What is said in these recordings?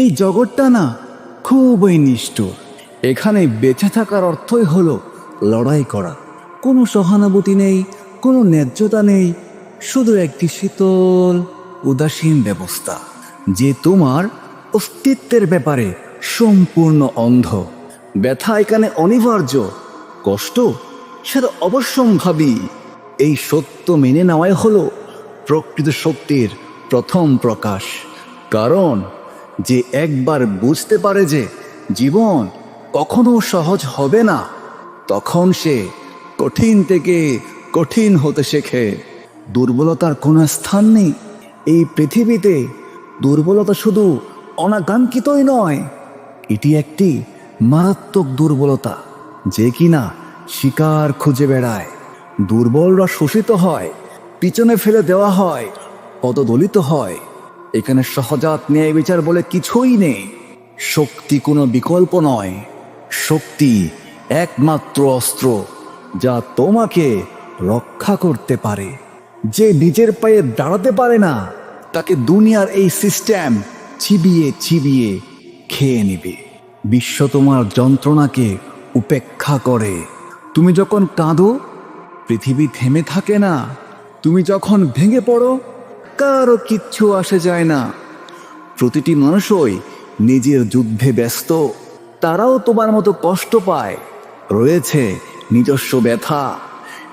এই জগৎটা না খুবই নিষ্ঠুর। এখানে বেঁচে থাকার অর্থই হলো লড়াই করা। কোনো সহানুভূতি নেই, কোনো ন্যায্যতা নেই, শুধু একটি শীতল, উদাসীন ব্যবস্থা, যে তোমার অস্তিত্বের ব্যাপারে সম্পূর্ণ অন্ধ। ব্যথা এখানে অনিবার্য, কষ্ট সেটা অবশ্যম্ভাবী। এই সত্য মেনে নেওয়াই হলো প্রকৃত শক্তির প্রথম প্রকাশ। কারণ যে একবার বুঝতে পারে যে জীবন কখনো সহজ হবে না, তখন সে কঠিন থেকে কঠিন হতে শেখে। দুর্বলতার কোনো স্থান নেই। এই পৃথিবীতে দুর্বলতা শুধু অনাকাঙ্ক্ষিতই নয়, এটি একটি মারাত্মক দুর্বলতা যে কিনা শিকার খুঁজে বেড়ায়। দুর্বলরা শোষিত হয়, পিছনে ফেলে দেওয়া হয়, পদদলিত হয়। এখানে সহজাত ন্যায় বিচার বলে কিছুই নেই। শক্তি কোনো বিকল্প নয়। শক্তি একমাত্র অস্ত্র, যা তোমাকে রক্ষা করতে পারে। যে নিজের পায়ে দাঁড়াতে পারে না, তাকে দুনিয়ার এই সিস্টেম চিবিয়ে চিবিয়ে খেয়ে নেবে। বিশ্ব তোমার যন্ত্রণাকে উপেক্ষা করে। তুমি যখন কাঁদো, পৃথিবী থেমে থাকে না। তুমি যখন ভেঙে পড়ো কারও কিচ্ছু আসে যায় না। প্রতিটি মানুষই নিজের যুদ্ধে ব্যস্ত, তারাও তোমার মতো কষ্ট পায়। রয়েছে নিজস্ব ব্যথা,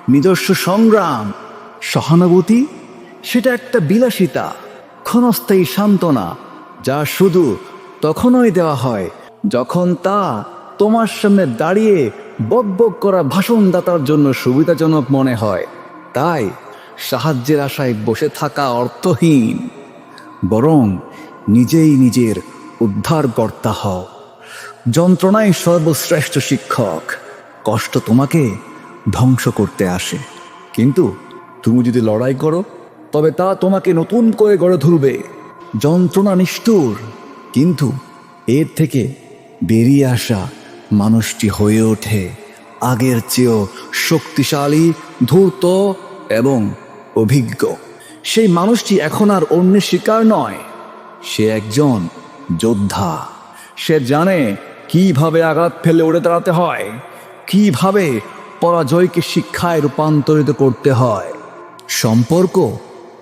নিজস্ব সংগ্রাম, সহানুভূতি, সেটা একটা বিলাসিতা, ক্ষণস্থায়ী সান্ত্বনা, যা শুধু তখনই দেওয়া হয় যখন তা তোমার সামনে দাঁড়িয়ে বক বক করা ভাষণদাতার জন্য সুবিধাজনক মনে হয়। তাই সাহায্যের আশায় বসে থাকা অর্থহীন, বরং নিজেই নিজের উদ্ধারকর্তা হও। যন্ত্রণাই সর্বশ্রেষ্ঠ শিক্ষক, কষ্ট তোমাকে ধ্বংস করতে আসে। কিন্তু তুমি যদি লড়াই করো, তবে তা তোমাকে নতুন করে গড়ে তুলবে। যন্ত্রণা নিষ্ঠুর, কিন্তু এর থেকে বেরিয়ে আসা মানুষটি হয়ে ওঠে আগের চেয়েও শক্তিশালী, ধূর্ত এবং অভিজ্ঞ। সেই মানুষটি এখন আর অন্যের শিকার নয়। সে একজন যোদ্ধা। সে জানে কীভাবে আঘাত ফেলে উড়ে দাঁড়াতে হয়, কীভাবে পরাজয়কে শিক্ষায় রূপান্তরিত করতে হয়। সম্পর্ক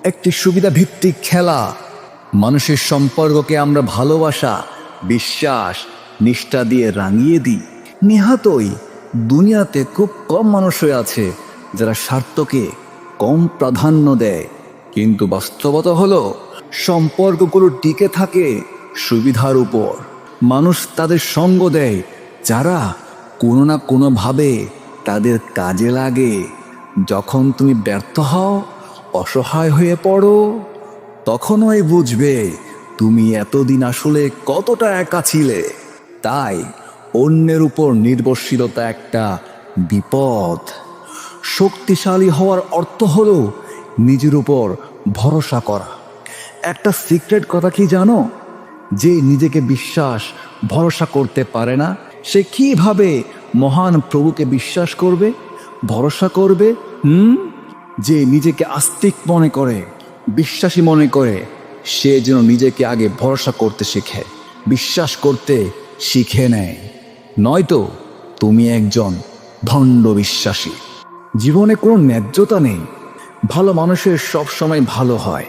একটি সুবিধা ভিত্তিক খেলা। মানুষের সম্পর্ককে আমরা ভালোবাসা, বিশ্বাস, নিষ্ঠা দিয়ে রাঙিয়ে দিই। নিহাতই দুনিয়াতে খুব কম মানুষই আছে যারা স্বার্থকে কম প্রাধান্য দেয়। কিন্তু বাস্তবতা হলো, সম্পর্কগুলো টিকে থাকে সুবিধার উপর। মানুষ তাদের সঙ্গ দেয়, যারা কোনো না কোনোভাবে তাদের কাজে লাগে। যখন তুমি ব্যর্থ হও, অসহায় হয়ে পড়ো তখনই বুঝবে, তুমি এতদিন আসলে কতটা একা ছিলে। তাই অন্যের উপর নির্ভরশীলতা একটা বিপদ। শক্তিশালী হওয়ার অর্থ হলো নিজের উপর ভরসা করা। একটা সিক্রেট কথা কি জানো? যে নিজেকে বিশ্বাস, ভরসা করতে পারে না, সে কীভাবে মহান প্রভুকে বিশ্বাস করবে, ভরসা করবে? হুম? যে নিজেকে আস্তিক মনে করে, বিশ্বাসী মনে করে, সে যেন নিজেকে আগে ভরসা করতে শেখে, বিশ্বাস করতে শিখে নেয়। নয়তো তুমি একজন ভণ্ড বিশ্বাসী জীবনে কোনো ন্যায্যতা নেই। ভালো মানুষের সব সময় ভালো হয়।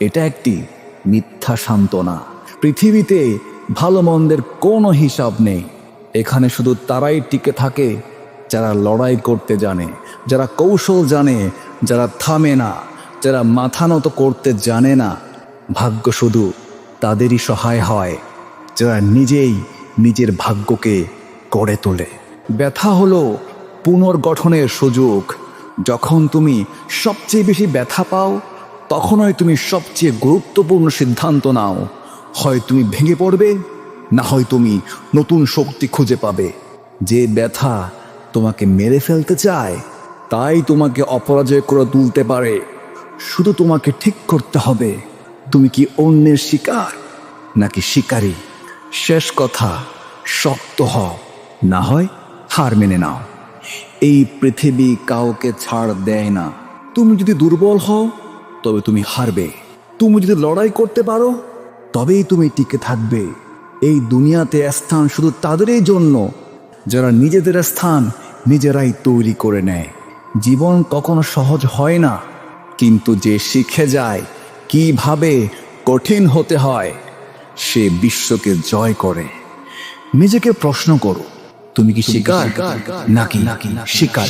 এটা একটি মিথ্যা সান্ত্বনা। পৃথিবীতে ভালো মন্দের কোনো হিসাব নেই। এখানে শুধু তারাই টিকে থাকে, যারা লড়াই করতে জানে, যারা কৌশল জানে, যারা থামে না, যারা মাথা নত করতে জানে না। ভাগ্য শুধু তাদেরই সহায় হয়, যারা নিজেই নিজের ভাগ্যকে গড়ে তোলে। ব্যথা হলো পুনর্গঠনের সুযোগ। যখন তুমি সবচেয়ে বেশি ব্যথা পাও, তখনই তুমি সবচেয়ে গুরুত্বপূর্ণ সিদ্ধান্ত নাও। হয় তুমি ভেঙে পড়বে, না হয় তুমি নতুন শক্তি খুঁজে পাবে। যে ব্যথা তোমাকে মেরে ফেলতে চায়, তাই তোমাকে অপরাজয় করে তুলতে পারে। শুধু তোমাকে ঠিক করতে হবে, তুমি কি অন্যের শিকার, নাকি শিকারী? শেষ কথা, শক্ত হও, না হয় হার মেনে নাও। এই পৃথিবী কাউকে ছাড় দেয় না। তুমি যদি দুর্বল হও, তবে তুমি হারবে। তুমি যদি লড়াই করতে পারো, তবেই তুমি টিকে থাকবে। এই দুনিয়াতে স্থান শুধু তাদেরই জন্য, যারা নিজেদের স্থান নিজেরাই তৈরি করে নেয়। জীবন কখনো সহজ হয় না, কিন্তু যে শিখে যায়, কীভাবে কঠিন হতে হয়, সে বিশ্বকে জয় করে। নিজেকে প্রশ্ন করো তুমি কি শিকার? নাকি? শিকার।